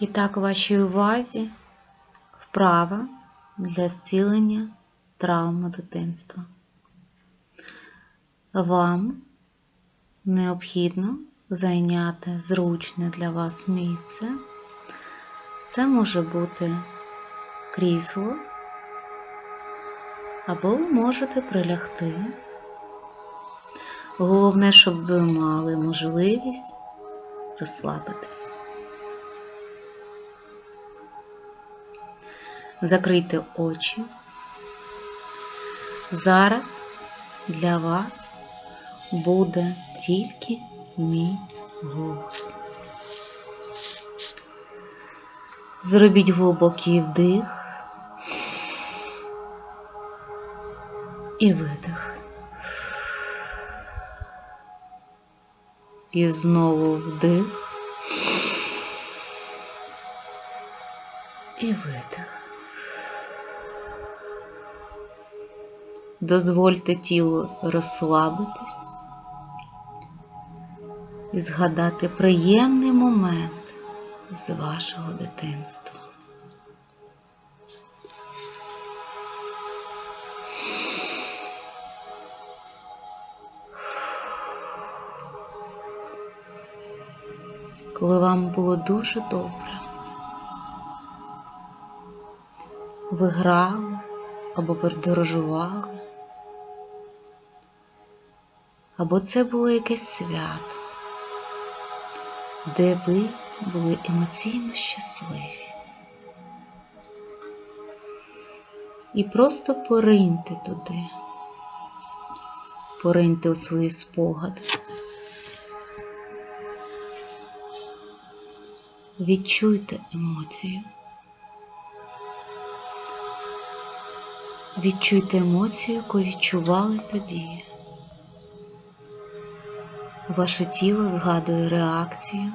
І так вашій увазі вправа для зцілення травми дитинства. Вам необхідно зайняти зручне для вас місце. Це може бути крісло, або ви можете прилягти. Головне, щоб ви мали можливість розслабитись. Закрийте очі. Зараз для вас буде тільки мій голос. Зробіть глибокий вдих і видих. І знову вдих і видих. Дозвольте тілу розслабитись і згадати приємний момент з вашого дитинства. Коли вам було дуже добре, ви грали або подорожували, або це було якесь свято, де ви були емоційно щасливі. І просто пориньте туди, пориньте у свої спогади. Відчуйте емоцію. Відчуйте емоцію, яку відчували тоді. Ваше тіло згадує реакцію.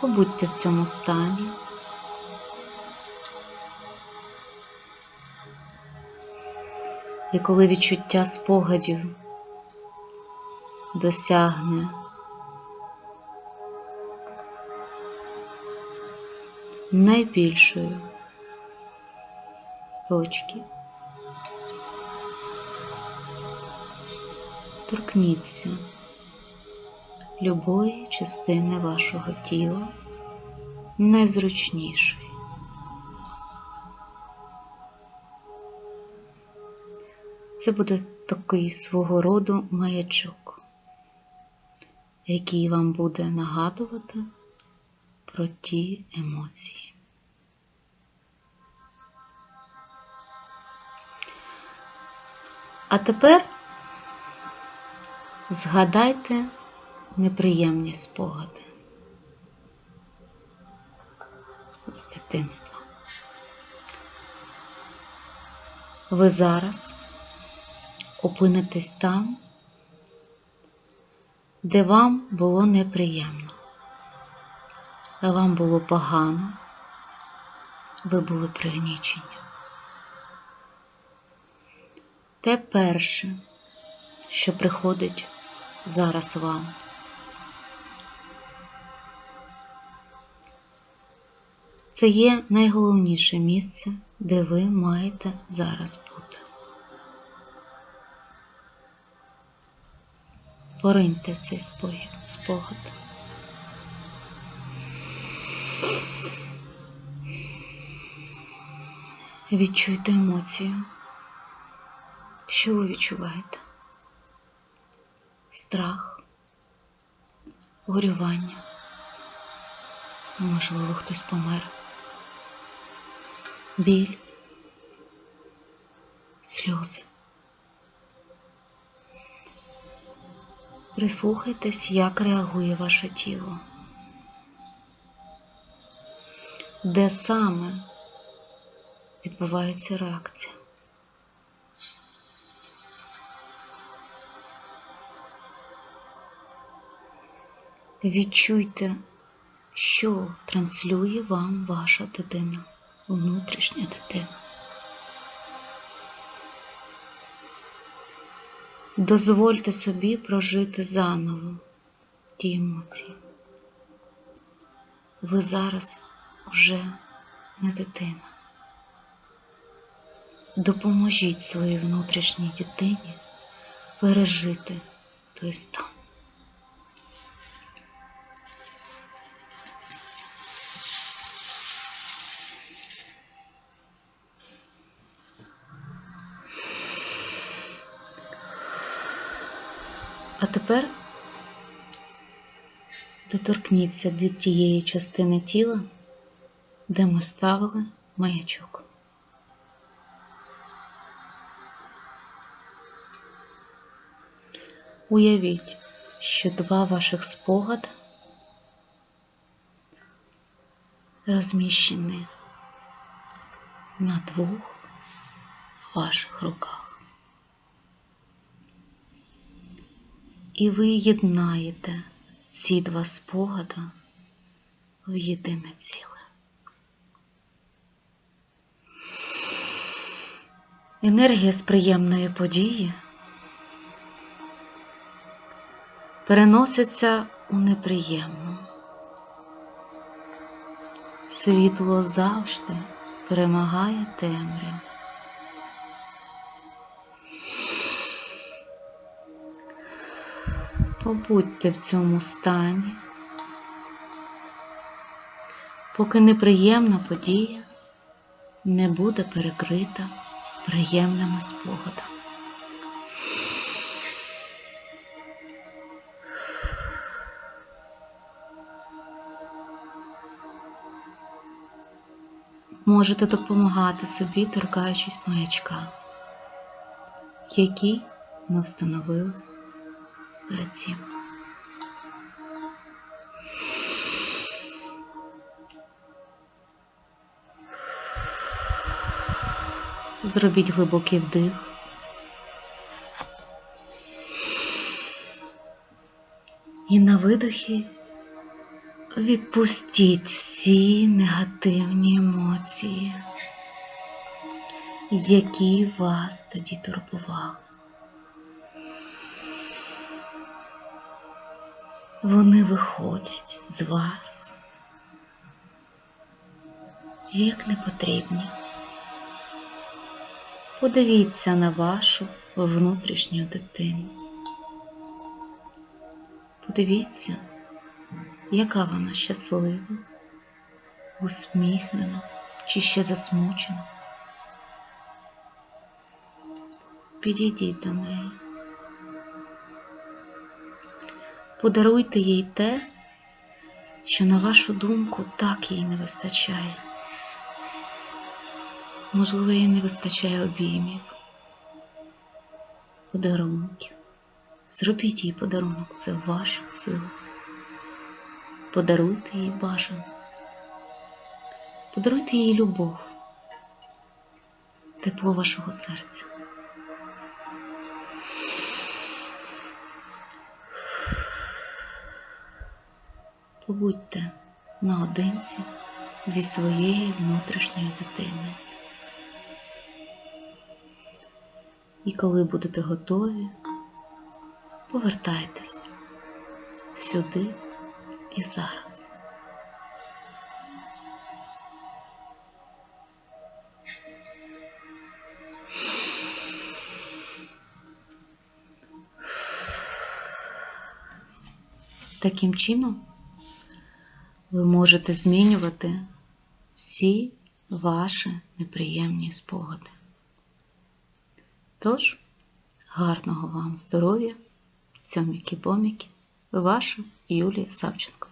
Побудьте в цьому стані. І коли відчуття спогадів досягне найбільшої точки, торкніться любої частини вашого тіла найзручнішої. Це буде такий свого роду маячок, який вам буде нагадувати про ті емоції. А тепер згадайте неприємні спогади з дитинства. Ви зараз опинитесь там, де вам було неприємно, вам було погано, ви були пригнічені. Те перше, що приходить зараз вам. Це є найголовніше місце, де ви маєте зараз бути. Пориньте цей спогад. Відчуйте емоцію. Що ви відчуваєте? Страх, горювання. Можливо, хтось помер. Біль, сльози. Прислухайтесь, як реагує ваше тіло. Де саме відбувається реакція. Відчуйте, що транслює вам ваша дитина, внутрішня дитина. Дозвольте собі прожити заново ті емоції. Ви зараз уже не дитина. Допоможіть своїй внутрішній дитині пережити той стан. А тепер доторкніться до тієї частини тіла, де ми ставили маячок. Уявіть, що два ваших спогади розміщені на двох ваших руках. І ви єднаєте ці два спогади в єдине ціле. Енергія з приємної події переноситься у неприємну. Світло завжди перемагає темряву. Побудьте в цьому стані, поки неприємна подія не буде перекрита приємними спогадами. Можете допомагати собі, торкаючись маячка, який ми встановили перед цим. Зробіть глибокий вдих. І на видохі відпустіть всі негативні емоції, які вас тоді турбували. Вони виходять з вас як непотрібні. Подивіться на вашу внутрішню дитину. Подивіться, яка вона щаслива, усміхнена чи ще засмучена. Підійдіть до неї. Подаруйте їй те, що, на вашу думку, так їй не вистачає. Можливо, їй не вистачає обіймів, подарунків. Зробіть їй подарунок, це ваша сила. Подаруйте їй бажане. Подаруйте їй любов, тепло вашого серця. Побудьте наодинці зі своєю внутрішньою дитиною. І коли будете готові, повертайтесь сюди і зараз. Таким чином ви можете змінювати всі ваші неприємні спогади. Тож, гарного вам здоров'я, цьоміки-боміки, ваша Юлія Савченко.